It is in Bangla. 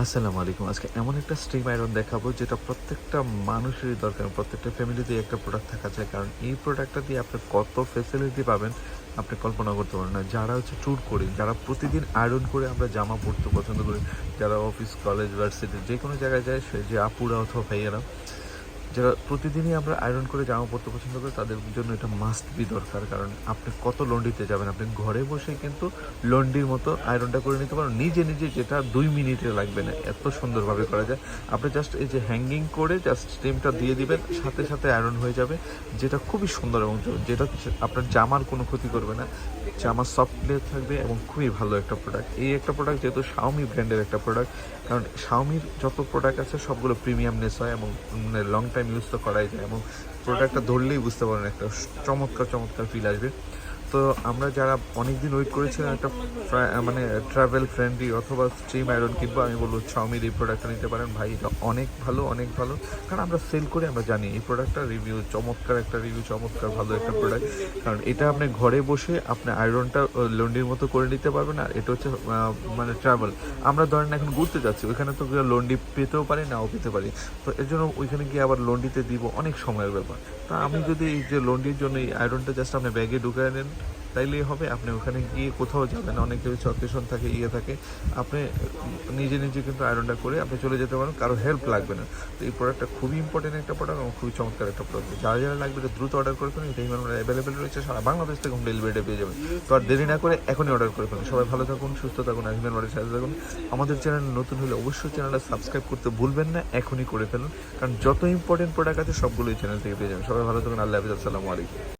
আসসালামু আলাইকুম। আজকে এমন একটা স্টিম আয়রন দেখাবো যেটা প্রত্যেকটা মানুষেরই দরকার, প্রত্যেকটা ফ্যামিলিতে একটা প্রোডাক্ট থাকা চাই কারণ এই প্রোডাক্টটা দিয়ে আপনি কত ফেসিলিটি পাবেন, আপনি কল্পনা করতে পারেন না। যারা হচ্ছে ট্যুর করি, যারা প্রতিদিন আয়রন করে আমরা জামা পরতে পছন্দ করি, যারা অফিস কলেজ ভার্সিটি যে কোনো জায়গায় যায়, সে যে আপুরা অথবা ভাইয়েরা যারা প্রতিদিনই আমরা আয়রন করে জামা পরতে পছন্দ করি, তাদের জন্য এটা মাস্ট বি দরকার। কারণ আপনি কত লন্ডিতে যাবেন, আপনি ঘরে বসে কিন্তু লন্ডির মতো আয়রনটা করে নিতে পারেন। নিজে নিজে যেটা দুই মিনিটে লাগবে না, এত সুন্দরভাবে করা যায়। আপনি জাস্ট এই যে হ্যাঙ্গিং করে জাস্ট স্টিমটা দিয়ে দিবেন, সাথে সাথে আয়রন হয়ে যাবে। যেটা খুবই সুন্দর এবং যেটা আপনার জামার কোনো ক্ষতি করবে না। জামা সফটনেস থাকবে এবং খুবই ভালো একটা প্রোডাক্ট এই একটা প্রোডাক্ট যেহেতু শাওমি ব্র্যান্ডের একটা প্রোডাক্ট কারণ শাওমির যত প্রোডাক্ট আছে, সবগুলো প্রিমিয়ামনেস হয় এবং লং টাইম ইউজ তো করাই যায় এবং প্রোডাক্টটা ধরলেই বুঝতে পারেন একটা চমৎকার চমৎকার ফিল আসবে। তো আমরা যারা অনেক দিন ওয়েট করেছিলাম একটা মানে ট্রাভেল ফ্রেন্ডলি অথবা স্ট্রিম আয়রন কিনবো, আমি বলব শাওমির এই প্রোডাক্টটা নিতে পারেন। ভাই, এটা অনেক ভালো অনেক ভালো। কারণ আমরা সেল করে, আমরা জানি এই প্রোডাক্টটা রিভিউ চমৎকার একটা রিভিউ চমৎকার ভালো একটা প্রোডাক্ট কারণ এটা আপনি ঘরে বসে আপনি আয়রনটা লন্ডির মতো করে নিতে পারবেন আর এটা হচ্ছে মানে ট্রাভেল আমরা ধরেন এখন ঘুরতে যাচ্ছি, ওইখানে তো লন্ডি পেতেও পারি, নাও পেতে পারি। তো এর জন্য ওইখানে গিয়ে আবার লন্ডিতে দিব, অনেক সময়ের ব্যাপার। তা আমি যদি এই যে লন্ডির জন্য এই আয়রনটা জাস্ট আপনি ব্যাগে ঢুকায় নেন তাইলেই হবে, আপনি ওখানে গিয়ে কোথাও যাবেন, অনেক কিছু অকেশন থাকে ইয়ে থাকে। আপনি নিজে নিজে কিন্তু আয়রনটা করে আপনি চলে যেতে পারেন, কারও হেল্প লাগবে না। তো এই প্রোডাক্টটা খুবই ইম্পর্টেন্ট একটা প্রোডাক্ট এবং খুবই চমৎকার একটা প্রোডাক্ট যারা যারা লাগবে দ্রুত অর্ডার করে ফেলুন এটা হিমালয় অ্যাভেলেবেল রয়েছে, সারা বাংলাদেশ থেকে হোম ডেলিভারিটা পেয়ে যাবেন। তো আর দেরি না করে এখনই অর্ডার করে ফেলুন। সবাই ভালো থাকুন, সুস্থ থাকুন, আর বাড়ির সাথে থাকুন। আমাদের চ্যানেল নতুন হলে অবশ্যই চ্যানেলটা সাবস্ক্রাইব করতে ভুলবেন না, এখনই করে ফেলুন। কারণ যত ইম্পর্টেন্ট প্রোডাক্ট আছে সবগুলোই চ্যানেল থেকে পেয়ে যাবেন। সবাই ভালো থাকুন, আল্লাহ হাফিজ, আসসালামু আলাইকুম।